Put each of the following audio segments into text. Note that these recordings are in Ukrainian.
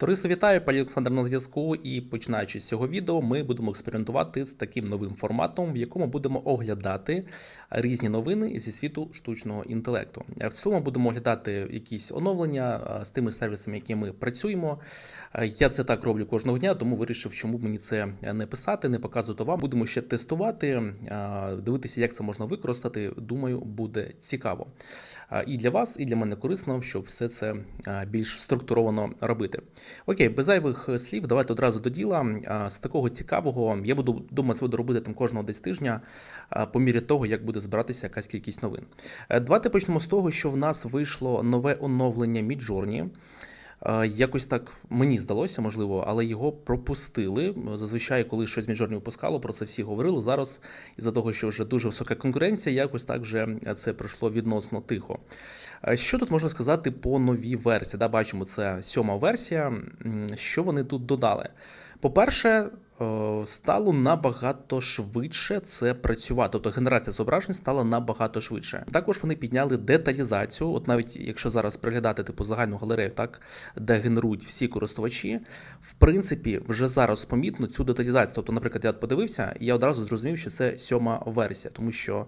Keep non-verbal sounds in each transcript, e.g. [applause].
Ториso, вітаю, пані Олександр на зв'язку. І починаючи з цього відео, ми будемо експериментувати з таким новим форматом, в якому будемо оглядати різні новини зі світу штучного інтелекту. В цілому будемо оглядати якісь оновлення з тими сервісами, які ми працюємо. Я це так роблю кожного дня, тому вирішив, чому мені це не писати, не показувати вам. Будемо ще тестувати, дивитися, як це можна використати. Думаю, буде цікаво. І для вас, і для мене корисно, щоб все це більш структуровано робити. Окей, без зайвих слів, давайте одразу до діла. З такого цікавого я буду думаю, це буду робити там кожного десь тижня, по мірі того, як буде збиратися якась кількість новин. Е, Давайте почнемо з того, що в нас вийшло нове оновлення Midjourney. Е, Якось так мені здалося, можливо, але його пропустили. Зазвичай, коли щось міжорні випускало, про це всі говорили. Зараз, із-за того, що вже дуже висока конкуренція, якось так вже це пройшло відносно тихо. Е, Що тут можна сказати по новій версії? Да, бачимо, це сьома версія. Що вони тут додали? По-перше, стало набагато швидше це працювати. Тобто генерація зображень стала набагато швидше. Також вони підняли деталізацію. От навіть якщо зараз приглядати типу загальну галерею, так де генерують всі користувачі, в принципі, вже зараз помітно цю деталізацію. Тобто, наприклад, я подивився, і я одразу зрозумів, що це сьома версія, тому що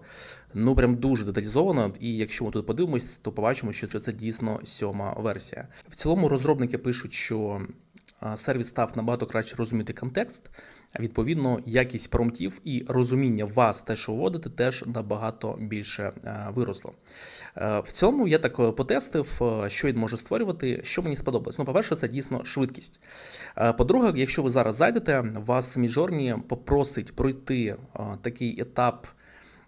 ну прям дуже деталізовано. І якщо ми тут подивимось, то побачимо, що це, дійсно сьома версія. В цілому розробники пишуть, що сервіс став набагато краще розуміти контекст. Відповідно, якість промптів і розуміння вас, те, що вводите, теж набагато більше е, виросло. Е, В цьому я так е, потестив, що він може створювати, що мені сподобалось. Ну, по-перше, це дійсно швидкість. По-друге, якщо ви зараз зайдете, вас Midjourney попросить пройти такий етап.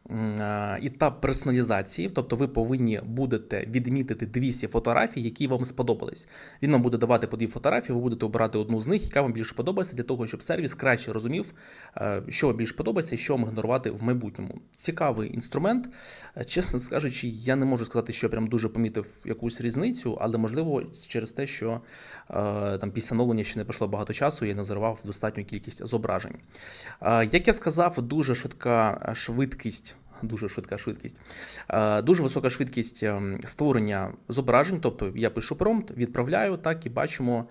Е, Етап персоналізації, тобто ви повинні будете відмітити 200 фотографій, які вам сподобались. Він вам буде давати по дві фотографії, ви будете обирати одну з них, яка вам більше подобається, для того, щоб сервіс краще розумів, е, що вам більше подобається і що вам ігнорувати в майбутньому. Цікавий інструмент. Е, Чесно скажучи, я не можу сказати, що я прям дуже помітив якусь різницю, але можливо через те, що там після оновлення ще не пройшло багато часу, я не достатню кількість зображень. Як я сказав, дуже швидка швидкість. Дуже швидка швидкість, Е, дуже висока швидкість ем, створення зображень. Тобто я пишу промпт, відправляю, так і бачимо,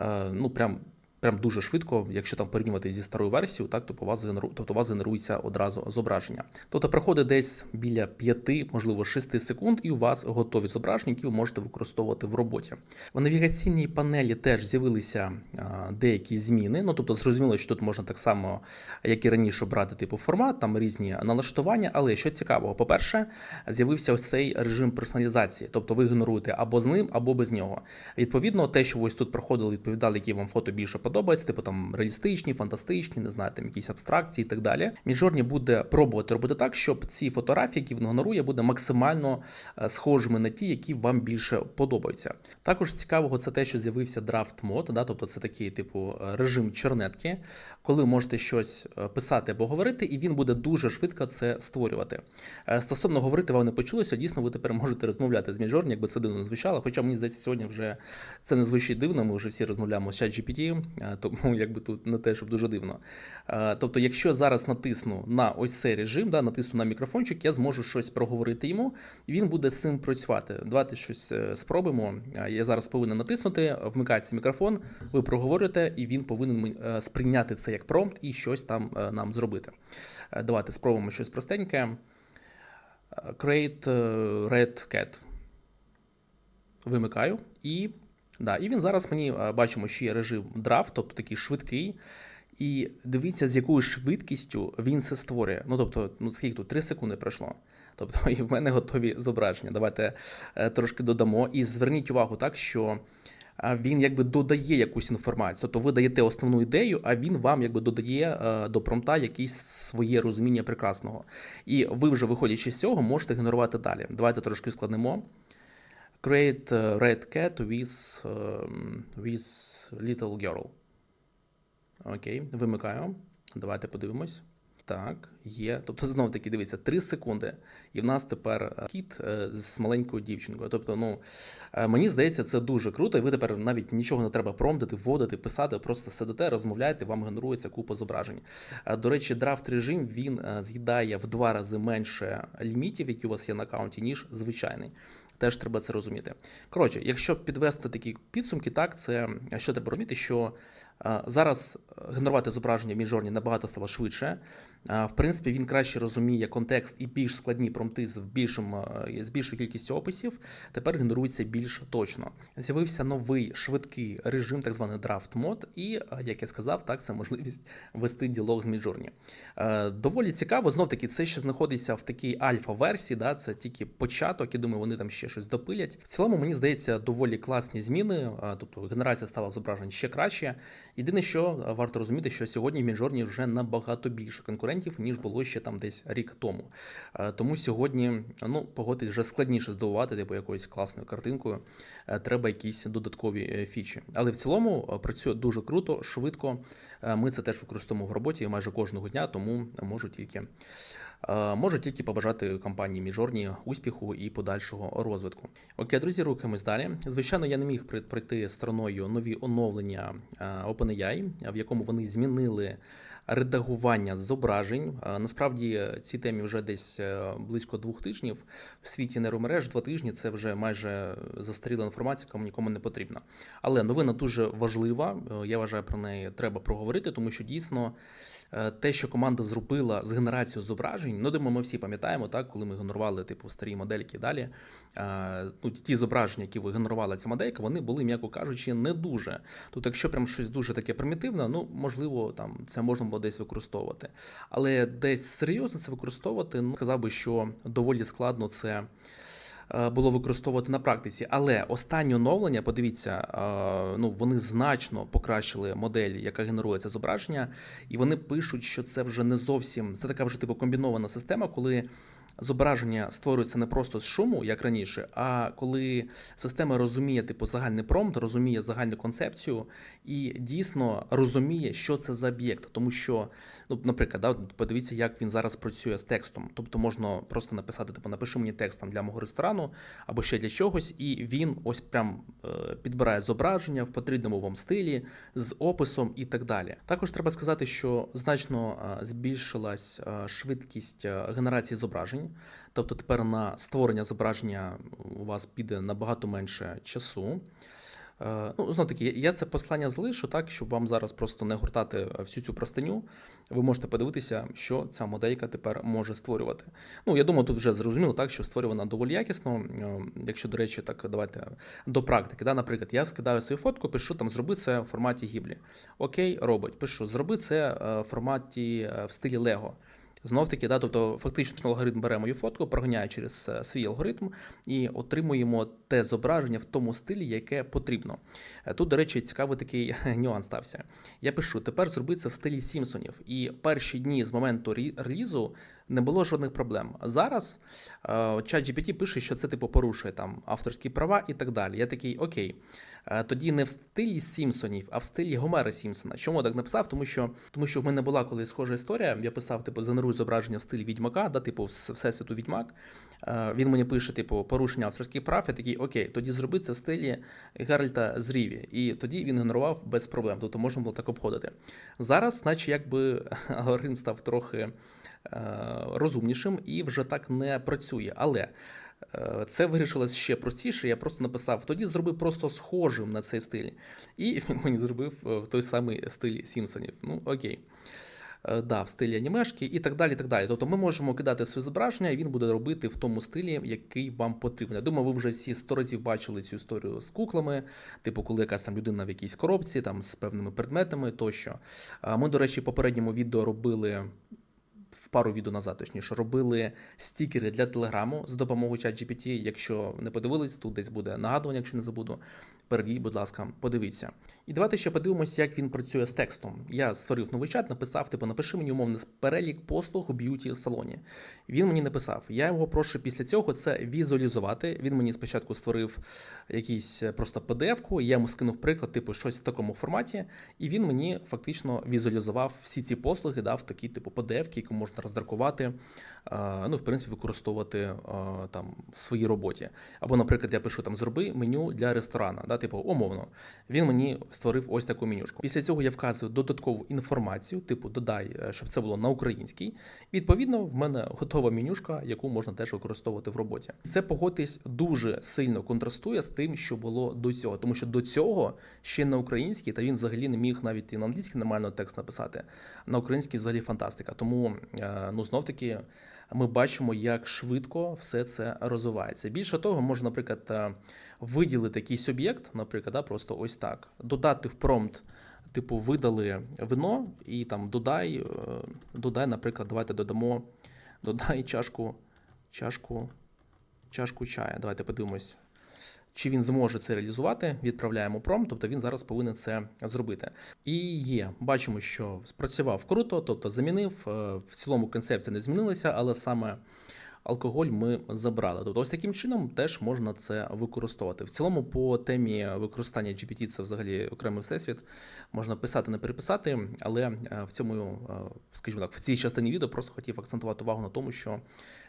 е, ну прям. Прям дуже швидко, якщо там порівнювати зі старою версією, так то по вас генеру... тобто у вас генерується одразу зображення. Тобто проходить десь біля 5, можливо 6 секунд, і у вас готові зображення, які ви можете використовувати в роботі. В навігаційній панелі теж з'явилися деякі зміни. Ну тобто зрозуміло, що тут можна так само, як і раніше, брати типу формат, там різні налаштування. Але що цікавого, по-перше, з'явився ось цей режим персоналізації, тобто ви генеруєте або з ним, або без нього. Відповідно, те, що ви ось тут проходили, відповідали, які вам фото більше подобається, типу там реалістичні, фантастичні, не знаю, там якісь абстракції і так далі. Міжорні буде пробувати робити так, щоб ці фотографії, які він генерує, буде максимально е, схожими на ті, які вам більше подобаються. Також цікавого це те, що з'явився драфт мод, да, тобто це такий типу е, режим чернетки, коли ви можете щось е, писати або говорити, і він буде дуже швидко це створювати. Е, Стосовно говорити, вам не почулося. Дійсно, ви тепер можете розмовляти з Midjourney, якби це дивно не звучало. Хоча мені здається, сьогодні вже це не звучить дивно. Ми вже всі розмовляємо з ChatGPT, е, тому [laughs] якби тут не те, щоб дуже дивно. Тобто, якщо зараз натисну на ось цей режим, да, натисну на мікрофончик, я зможу щось проговорити йому, і він буде з цим працювати. Давайте щось спробуємо. Я зараз повинен натиснути, вмикається мікрофон, ви проговорюєте, і він повинен сприйняти це як промпт і щось там е, нам зробити. Е, Давайте спробуємо щось простеньке. Е, Create Red Cat. Вимикаю. І, да, і він зараз мені бачимо, що є режим драфт, тобто такий швидкий. І дивіться, з якою швидкістю він це створює. Ну тобто, ну скільки тут 3 секунди пройшло. Тобто, [laughs] і в мене готові зображення. Давайте трошки додамо. І зверніть увагу, так що він якби додає якусь інформацію. Тобто ви даєте основну ідею, а він вам якби додає е, до промпта якесь своє розуміння прекрасного. І ви вже виходячи з цього, можете генерувати далі. Давайте трошки складнемо. Create red cat with, ем, with little girl. Окей, вимикаю. Давайте подивимось. Так, є. Тобто, знову таки, дивіться, 3 секунди, і в нас тепер е, кіт е, з маленькою дівчинкою. Тобто, ну е, мені здається, це дуже круто, і ви тепер навіть нічого не треба промптити, вводити, писати, просто сидите, розмовляєте, вам генерується купа зображень. До речі, драфт режим він з'їдає в два рази менше лімітів, які у вас є на аккаунті, ніж звичайний. Теж треба це розуміти. Коротше, якщо підвести такі підсумки, так це що треба розуміти, що зараз генерувати зображення в Midjourney набагато стало швидше. В принципі, він краще розуміє контекст і більш складні промпти з більшим е, з більшою кількістю описів. Тепер генерується більш точно. З'явився новий швидкий режим, так званий драфт мод, і е, як я сказав, так це можливість [laughs] вести діалог з Midjourney. Е, Доволі цікаво. Знов таки, це ще знаходиться в такій альфа-версії. Да, це тільки початок. Я думаю, вони там ще щось допилять. В цілому, мені здається, доволі класні зміни. Тобто генерація стала зображень ще краще. Єдине, що варто розуміти, що сьогодні в Midjourney вже набагато більше конкурентів, ніж було ще там десь рік тому. Е, Тому сьогодні, ну, погодьтесь, вже складніше здивувати, типу якоюсь класною картинкою. Е, Треба якісь додаткові е, фічі. Але в цілому працює дуже круто, швидко. Ми це теж використовуємо в роботі майже кожного дня, тому можу тільки. Можу тільки побажати компанії Міжорні успіху і подальшого розвитку. Окей, друзі, рухаємось далі. Звичайно, я не міг пройти стороною нові оновлення OpenAI, в якому вони змінили редагування зображень. Е, Насправді е, цій темі вже десь е, близько двох тижнів. В світі нейромереж два тижні це вже майже застаріла інформація, кому нікому не потрібна. Але новина дуже важлива. Я вважаю, про неї треба проговорити, тому що дійсно те, що команда зробила з генерацією зображень, ну думаю, ми всі пам'ятаємо, так, коли ми генерували типу старі модельки далі. Ну, ті зображення, які ви генерувала ця моделька, вони були, м'яко кажучи, не дуже. Тобто, якщо прям щось дуже таке примітивне, ну можливо, там це можна було десь використовувати. Але десь серйозно це використовувати, ну казав би, що доволі складно це. е, Було використовувати на практиці, але останнє оновлення, подивіться, е, ну вони значно покращили модель, яка генерує це зображення, і вони пишуть, що це вже не зовсім це така вже типу комбінована система, коли зображення створюється не просто з шуму, як раніше, а коли система розуміє типу загальний промпт, розуміє загальну концепцію і дійсно розуміє, що це за об'єкт. Тому що, ну, наприклад, да, подивіться, як він зараз працює з текстом. Тобто можна просто написати, типу, напиши мені текст там для мого ресторану або ще для чогось, і він ось прям е, підбирає зображення в потрібному вам стилі з описом і так далі. Також треба сказати, що значно е, збільшилась е, швидкість генерації зображень. Тобто тепер на створення зображення у вас піде набагато менше часу. Е, Ну, знов таки, я це послання залишу так, щоб вам зараз просто не гуртати всю цю простиню. Ви можете подивитися, що ця моделька тепер може створювати. Ну, я думаю, тут вже зрозуміло так, що створювана доволі якісно. Е, Якщо, до речі, так давайте до практики. Да? Наприклад, я скидаю свою фотку, пишу там, зроби це в форматі гіблі. Окей, робить. Пишу, зроби це е, в форматі в стилі Лего. Знов таки, да, тобто фактично алгоритм бере мою фотку, проганяє через е, свій алгоритм і отримуємо те зображення в тому стилі, яке потрібно. Е, Тут, до речі, цікавий такий [laughs] нюанс стався. Я пишу: тепер зроби це в стилі Сімпсонів. І перші дні з моменту релізу не було жодних проблем. Зараз е, ChatGPT пише, що це типу порушує там авторські права і так далі. Я такий, окей. Е, Тоді не в стилі Сімпсонів, а в стилі Гомера Сімпсона. Чому так написав? Тому що, тому що в мене була колись схожа історія. Я писав, типу, згенеруй зображення в стилі Відьмака, да, типу, Всесвіту Відьмак. Е, Він мені пише, типу, порушення авторських прав. Я такий, окей, тоді зроби це в стилі Геральта з Ріві. І тоді він генерував без проблем. Тобто можна було так обходити. Зараз, наче якби [laughs] алгоритм став трохи розумнішим і вже так не працює. Але. Е, Це вирішилось ще простіше. Я просто написав: тоді зроби просто схожим на цей стиль. І він [laughs] мені зробив е, той самий стиль Сімпсонів. Ну, окей. Е, Да, в стилі анімешки і так далі. так далі. Тобто ми можемо кидати своє зображення, і він буде робити в тому стилі, який вам потрібен. Я думаю, ви вже всі сто разів бачили цю історію з куклами, типу, коли якась там людина в якійсь коробці, там з певними предметами тощо. Ми, до речі, в попередньому відео робили пару відео назад, точніше, робили стікери для телеграму за допомогою ChatGPT. Якщо не подивились, тут десь буде нагадування, якщо не забуду. Перейдіть, будь ласка, подивіться. І давайте ще подивимося, як він працює з текстом. Я створив новий чат, написав, типу, напиши мені умовно перелік послуг у б'юті салоні. Він мені написав. Я його прошу після цього це візуалізувати. Він мені спочатку створив якийсь е, просто PDF-ку, я йому скинув приклад, типу, щось в такому форматі, і він мені фактично візуалізував всі ці послуги, дав такі, типу, PDF, які можна роздракувати, е, ну, в принципі, використовувати е, там в своїй роботі. Або, наприклад, я пишу там зроби меню для ресторана. Типу, умовно, він мені створив ось таку менюшку. Після цього я вказую додаткову інформацію, типу додай, е, щоб це було на українській. Відповідно, в мене готова менюшка, яку можна теж використовувати в роботі. Це погодьтесь дуже сильно контрастує з тим, що було до цього, тому що до цього ще на українській, та він взагалі не міг навіть і на англійській нормально текст написати. На українській взагалі фантастика. Тому е, ну знов таки ми бачимо, як швидко все це розвивається. Більше того, можна, наприклад, е, виділити якийсь об'єкт, наприклад, да, просто ось так, додати в промпт. Типу, видали вино і там додай, е, додай, наприклад, давайте додамо, додай чашку, чашку, чашку чая. Давайте подивимось, чи він зможе це реалізувати. Відправляємо пром, тобто він зараз повинен це зробити. І є, бачимо, що спрацював круто, тобто замінив. е, В цілому концепція не змінилася, але саме алкоголь ми забрали. Тобто, ось таким чином теж можна це використовувати. В цілому, по темі використання GPT це взагалі окремий всесвіт. Можна писати, не переписати, але е, в цьому, е, скажімо так, в цій частині відео просто хотів акцентувати увагу на тому, що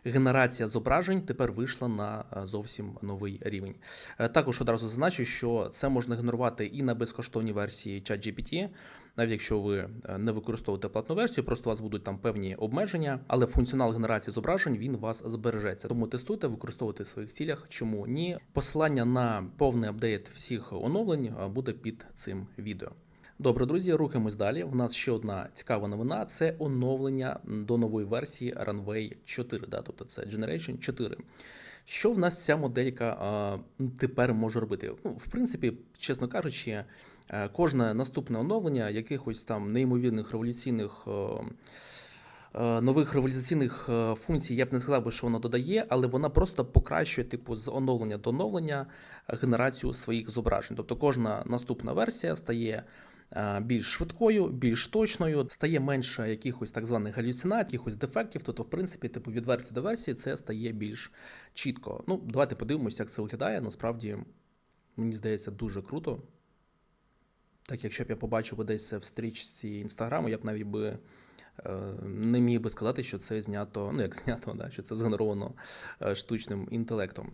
генерація зображень тепер вийшла на е, зовсім новий рівень. Також одразу зазначу, що це можна генерувати і на безкоштовній версії ChatGPT, навіть якщо ви е, не використовуєте платну версію, просто у вас будуть там певні обмеження, але функціонал генерації зображень він у вас збережеться. Тому тестуйте, використовуйте в своїх цілях. Чому ні? Посилання на повний апдейт всіх оновлень е, буде під цим відео. Добре, друзі, рухаємось далі. У нас ще одна цікава новина: це оновлення до нової версії Runway 4, да, тобто це Generation 4. Що в нас ця моделька а, тепер може робити? Ну, в принципі, чесно кажучи, е, кожне наступне оновлення якихось там неймовірних революційних. е, е, Нових революційних е, функцій я б не сказав би, що вона додає, але вона просто покращує, типу, з оновлення до оновлення е, генерацію своїх зображень. Тобто кожна наступна версія стає е, більш швидкою, більш точною, стає менше якихось так званих галюцинацій, якихось дефектів. Тобто, в принципі, типу, від версії до версії це стає більш чітко. Ну, давайте подивимося, як це виглядає. Насправді, мені здається, дуже круто. Так, якщо б я побачив десь це в стрічці інстаграму, я б навіть би е, не міг би сказати, що це знято, ну як знято, да, що це згенеровано е, штучним інтелектом.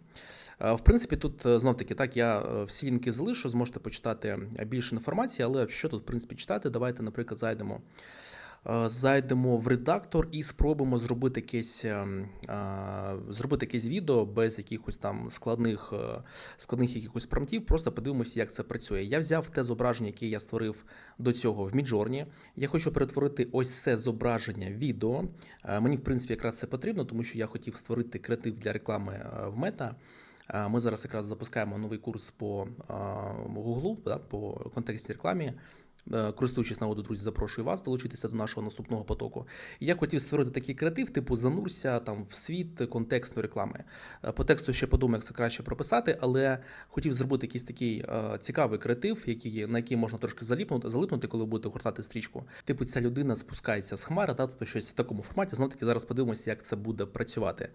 Е, В принципі, тут знов таки так, я всі лінки залишу, зможете почитати більше інформації, але що тут, в принципі, читати? Давайте, наприклад, зайдемо. Е, Зайдемо в редактор і спробуємо зробити якесь, ем, зробити якесь відео без якихось там складних, е, складних якихось промптів. Просто подивимося, як це працює. Я взяв те зображення, яке я створив до цього в Midjourney. Я хочу перетворити ось це зображення відео. Е, Мені, в принципі, якраз це потрібно, тому що я хотів створити креатив для реклами е, в Мета. Е, Ми зараз якраз запускаємо новий курс по е, Google, по контекстній рекламі. Е, Користуючись нагоду, друзі, запрошую вас долучитися до нашого наступного потоку. Я хотів створити такий креатив, типу занурся там в світ контекстної реклами. Е, По тексту ще подумаю, як це краще прописати, але хотів зробити якийсь такий е, цікавий креатив, який, на який можна трошки заліпнути, залипнути, коли будете гортати стрічку. Типу, ця людина спускається з хмари, та, тобто щось в такому форматі. Знов таки зараз подивимося, як це буде працювати.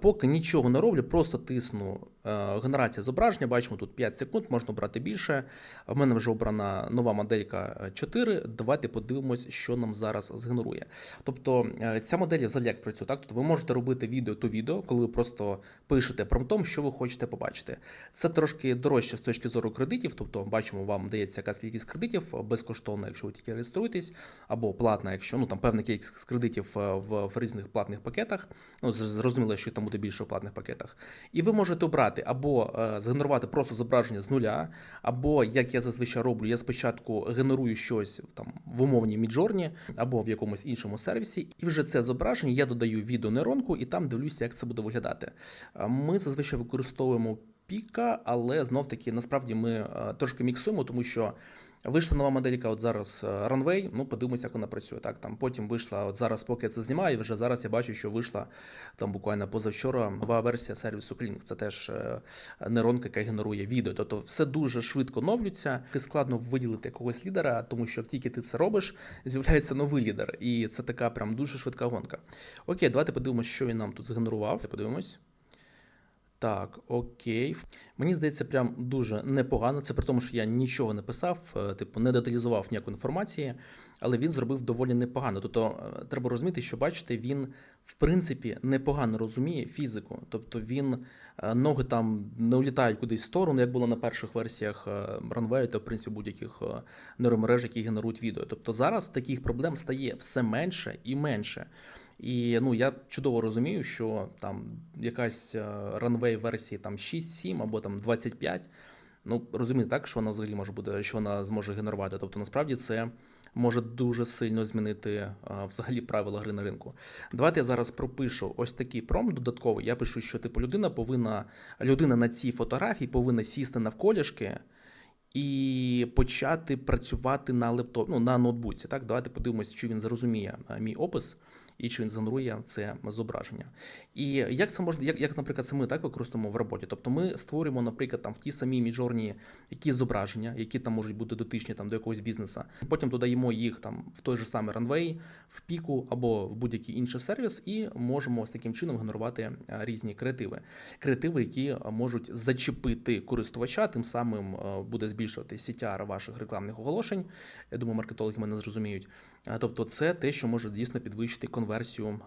Поки нічого не роблю, просто тисну генерація зображення. Бачимо тут 5 секунд, можна обрати більше. В мене вже обрана нова моделька 4. Давайте подивимось, що нам зараз згенерує. Тобто е, ця модель взагалі як працює. Так? Тобто ви можете робити відео то відео, коли ви просто пишете промптом, що ви хочете побачити. Це трошки дорожче з точки зору кредитів. Тобто, бачимо, вам дається якась кількість кредитів безкоштовно, якщо ви тільки реєструєтесь, або платна, якщо ну там певна кількість кредитів е, в, в різних платних пакетах. Ну, зрозуміло, що там буде більше в платних пакетах. І ви можете обрати або е, згенерувати просто зображення з нуля, або як я зазвичай роблю, я спочатку генерую щось там в умовній міджорні або в якомусь іншому сервісі, і вже це зображення я додаю відео нейронку і там дивлюся, як це буде виглядати. Е, Ми зазвичай використовуємо піка, але знов таки насправді ми е, трошки міксуємо, тому що. Вийшла нова моделька, от зараз е, Runway, ну подивимося, як вона працює. Так, там потім вийшла, от зараз, поки я це знімаю, вже зараз я бачу, що вийшла там буквально позавчора нова версія сервісу Cleaning. Це теж е, нейронка, яка генерує відео. Тобто все дуже швидко новлюється. І складно виділити якогось лідера, тому що тільки ти це робиш, з'являється новий лідер. І це така прям дуже швидка гонка. Окей, давайте подивимося, що він нам тут згенерував. Подивимось. Так, окей. Мені здається, прям дуже непогано. Це при тому, що я нічого не писав, е, типу, не деталізував ніякої інформації, але він зробив доволі непогано. Тобто, е, треба розуміти, що бачите, він в принципі непогано розуміє фізику. Тобто він е, ноги там не улітають кудись в сторону, як було на перших версіях Runway та в принципі будь-яких нейромереж, які генерують відео. Тобто зараз таких проблем стає все менше і менше. І ну я чудово розумію, що там якась ранвей версії там 6-7 або там 25, Ну розумію так, що вона взагалі може бути, що вона зможе генерувати. Тобто, насправді це може дуже сильно змінити а, взагалі правила гри на ринку. Давайте я зараз пропишу ось такий промпт додатковий. Я пишу, що типу людина повинна людина на цій фотографії повинна сісти навколішки. І почати працювати на лептоп, ну на ноутбуці. Так, давайте подивимося, чи він зрозуміє мій опис і чи він згенерує це зображення. І як це можна, як, як, наприклад, це ми так використовуємо в роботі? Тобто ми створюємо, наприклад, там в ті самі міжорні якісь зображення, які там можуть бути дотичні там до якогось бізнесу. Потім додаємо їх там в той же самий Runway, в піку або в будь-який інший сервіс, і можемо з таким чином генерувати різні креативи. Креативи, які можуть зачепити користувача, тим самим буде збільшувати CTR ваших рекламних оголошень. Я думаю, маркетологи мене зрозуміють. А, Тобто, це те, що може дійсно підвищити конверсію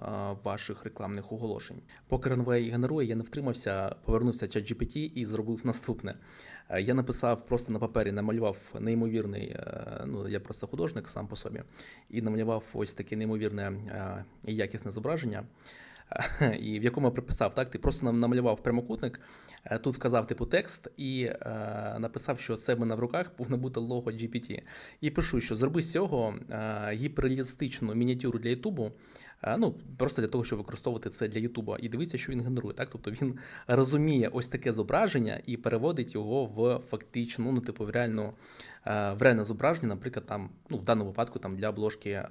ваших рекламних оголошень. Поки Runway генерує, я не втримався, повернувся ChatGPT і зробив наступне. Е, Я написав просто на папері, намалював неймовірний. е, Ну я просто художник сам по собі, і намалював ось таке неймовірне е, якісне зображення. [laughs] І в якому я приписав, так, ти просто нам намалював прямокутник, е, тут вказав типу текст і е, написав, що це в мене в руках повинно бути лого GPT. І пишу, що зроби з цього е, гіперреалістичну мініатюру для Ютубу, ну просто для того, щоб використовувати це для Ютуба. І дивіться, що він генерує. Так, тобто він розуміє ось таке зображення і переводить його в фактичну, ну типу в реальну е, в реальне зображення, наприклад, там, ну в даному випадку там для обложки е,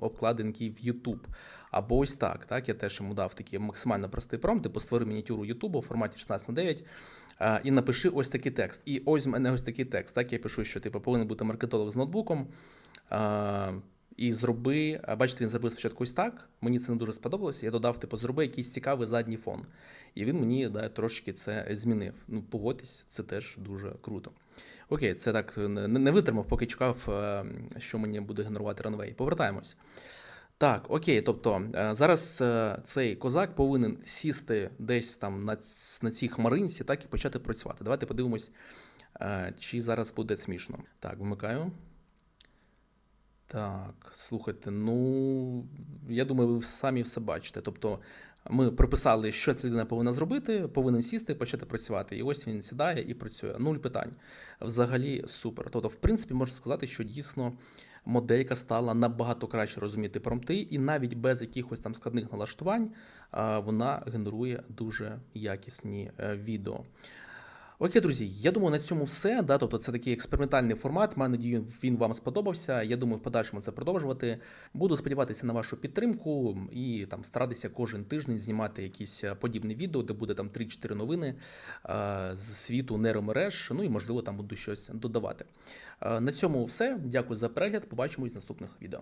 обкладинки в YouTube. Або ось так. Так, я теж йому дав такий максимально простий промпт, типу створи мініатюру Ютубу в форматі 16 на 9 і напиши ось такий текст. І ось в мене ось такий текст. Так, я пишу, що типу повинен бути маркетолог з ноутбуком. І зроби, бачите, він зробив спочатку ось так. Мені це не дуже сподобалося. Я додав, типу, зроби якийсь цікавий задній фон. І він мені да, трошки це змінив. Ну, погодьтесь, це теж дуже круто. Окей, це так не, не витримав, поки чекав, е, що мені буде генерувати Runway. Повертаємось. Так, окей, тобто е, зараз е, цей козак повинен сісти десь там на, на цій хмаринці, так і почати працювати. Давайте подивимось, е, чи зараз буде смішно. Так, вмикаю. Так, слухайте, ну я думаю, ви самі все бачите. Тобто, ми прописали, що ця людина повинна зробити, повинен сісти, почати працювати. І ось він сідає і працює. Нуль питань. Взагалі супер. Тобто, в принципі, можна сказати, що дійсно моделька стала набагато краще розуміти промпти, і навіть без якихось там складних налаштувань вона генерує дуже якісні е, відео. Окей, друзі, я думаю, на цьому все. Да? Тобто це такий експериментальний формат. Маю надію, він вам сподобався. Я думаю, в подальшому це продовжувати. Буду сподіватися на вашу підтримку і там старатися кожен тиждень знімати якісь е, подібні відео, де буде там 3-4 новини е, з світу нейромереж. Ну і можливо там буду щось додавати. Е, на цьому все. Дякую за перегляд. Побачимось в наступних відео.